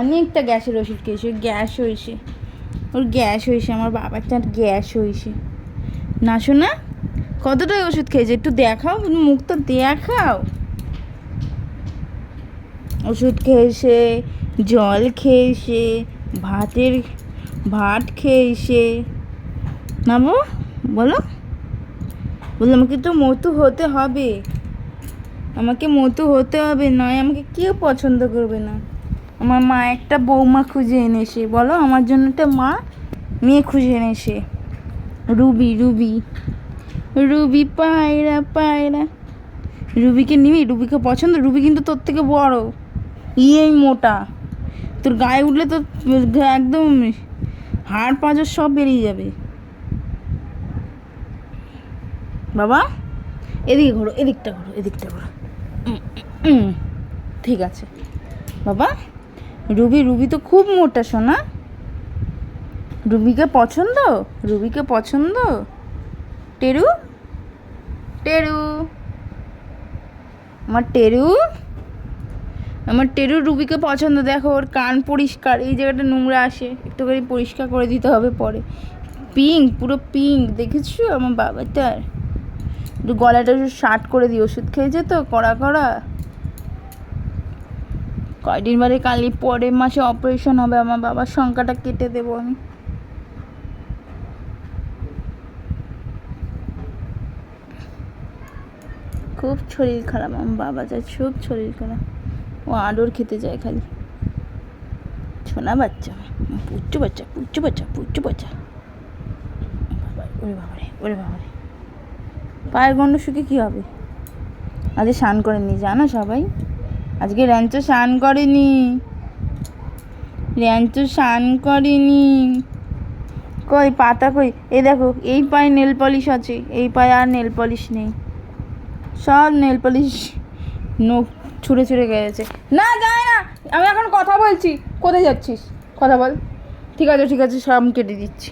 অনেকটা গ্যাসের ওষুধ খেয়েছে, গ্যাস হয়েছে। ওর গ্যাস হয়েছে, আমার বাবাটার গ্যাস হয়েছে। না শোনা কতটা ওষুধ খেয়েছে? একটু দেখাও মুখ তো দেখাও। ওষুধ খেয়েছে, জল খেয়েছে, ভাতের, ভাত খেয়েছে। না বলো। বললাম আমাকে তো মতো হতে হবে? আমাকে মতো হতে হবে নয়, আমাকে কেউ পছন্দ করবে না। আমার মা একটা বৌমা খুঁজে এনেছে, বলো? আমার জন্য একটা মা মেয়ে খুঁজে এনেছে। Ruby Ruby. রুবি, পায়রা পায়রা। রুবিকে নিবি? রুবিকে পছন্দ? রুবি কিন্তু তোর থেকে বড়। ইয়েই মোটা। তোর গায়ে উঠলে তো একদম হাড়, পাঁজর সব বেরিয়ে যাবে। বাবা, এদিকে ঘোরো, এদিকটা ঘোরো এদিকটা ঘোরো। ঠিক আছে। বাবা, রুবি রুবি তো খুব মোটা সোনা। রুবিকে পছন্দ? রুবিকে পছন্দ? টেরু? টেরু? আমার টেরু? আমার টেরু রুবিকে পছন্দ। দেখো, ওর কান পরিষ্কার, এই জায়গাটা নোংরা আসে একটুখানি পরিষ্কার করে দিতে হবে পরে। পিঙ্ক, পুরো পিঙ্ক, দেখেছ? আমার বাবাটার। একটু গলাটা একটু শার্ট করে দিই ওষুধ খেয়েছে তো কড়া কড়া। কয়দিন বাদে কালি পরের মাসে অপারেশন হবে আমার বাবার সংখ্যাটা কেটে দেবো আমি। খুব শরীর খারাপ আমার বাবা যায় খুব শরীর খারাপ। ও আদর খেতে যায় খালি। ছোনা বাচ্চা পুচ্চু বাচ্চা পুচ্চু বাচ্চা পুচ্চু বাচ্চা। বাবা, ওরে বাবারে ওরে বাবারে। পায়ের গন্ড শুকে কী হবে? আজকে স্নান করেনি জানো সবাই? আজকে র্যাঞ্চো স্নান করেনি। র্যাঞ্চো স্নান করেনি। কই, পাতা কই? এ দেখো, এই পায়ে নেল পলিশ আছে, এই পায়ে আর নেল পলিশ নেই। সব নেল পলিশ নখ ছুঁড়ে ছুঁড়ে গেছে। না, যায় না! আমি এখন কথা বলছি। কোথায় যাচ্ছিস? কথা বল। ঠিক আছে ঠিক আছে, সব কেটে দিচ্ছি।